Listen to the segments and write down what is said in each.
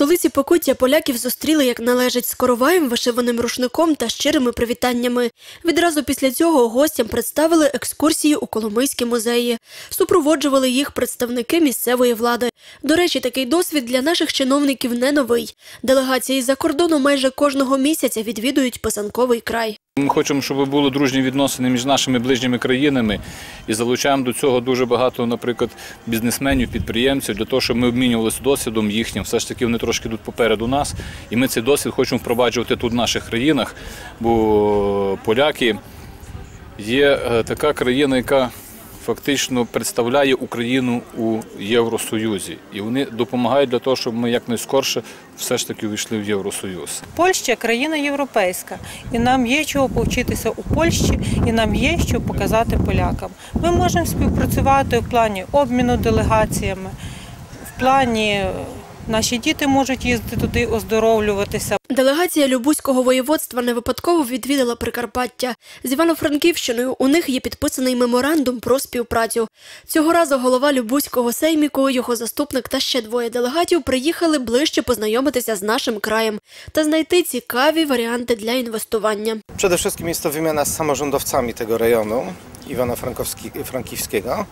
столиці Покуття поляків зустріли як належить з короваєм, вишиваним рушником та щирими привітаннями. Відразу після цього гостям представили екскурсії у Коломийські музеї. Супроводжували їх представники місцевої влади. До речі, такий досвід для наших чиновників не новий. Делегації за кордону майже кожного місяця відвідують писанковий край. Ми хочемо, щоб були дружні відносини між нашими ближніми країнами. І залучаємо до цього дуже багато, наприклад, бізнесменів, підприємців для того, щоб ми обмінювалися досвідом їхнім. Все ж таки вони трошки йдуть попереду нас, і ми цей досвід хочемо впроваджувати тут в наших країнах, бо поляки є е, така країна, яка фактично представляє Україну у Євросоюзі, і вони допомагають для того, щоб ми якнайскорше все ж таки увійшли в Євросоюз. Польща країна європейська, і нам є чого повчитися у Польщі, і нам є що показати полякам. Ми можемо співпрацювати в плані обміну делегаціями, в плані наші діти можуть їздити туди оздоровлюватися. Делегація Любузького воєводства не випадково відвідала Прикарпаття. З Івано-Франківщиною у них є підписаний меморандум про співпрацю. Цього разу голова Любузького сейміку, його заступник та ще двоє делегатів приїхали ближче познайомитися з нашим краєм та знайти цікаві варіанти для інвестування. Przede wszystkim jest to wymiana z samorządowcami tego Iwano-Frankiwskiego.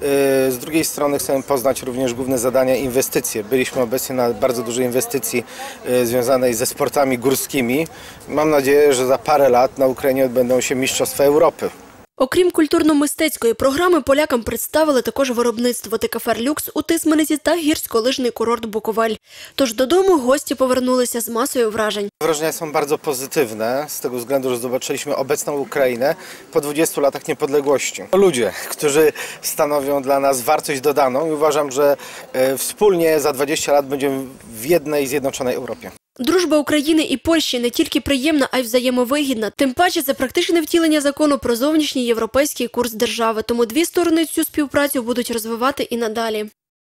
Yy, Z drugiej strony chcemy poznać również główne zadania inwestycje. Byliśmy obecnie na bardzo dużej inwestycji yy, związanej ze sportami górskimi. Mam nadzieję, że za parę lat na Ukrainie odbędą się Mistrzostwa Europy. Окрім культурно-мистецької програми, полякам представили також виробництво Тикафер Люкс у Тисмениці та гірськолижний курорт Буковель. Тож додому гості повернулися з масою вражень. Wrażenia są bardzo pozytywne z tego względu, że zobaczyliśmy obecną Ukrainę po 20 latach niepodległości. Ludzie, którzy stanowią dla nas wartość dodaną i uważam, że e, wspólnie za 20 lat będziemy w jednej zjednoczonej Europie. Дружба України і Польщі не тільки приємна, а й взаємовигідна. Тим паче це практичне втілення закону про зовнішній європейський курс держави. Тому дві сторони цю співпрацю будуть розвивати і надалі.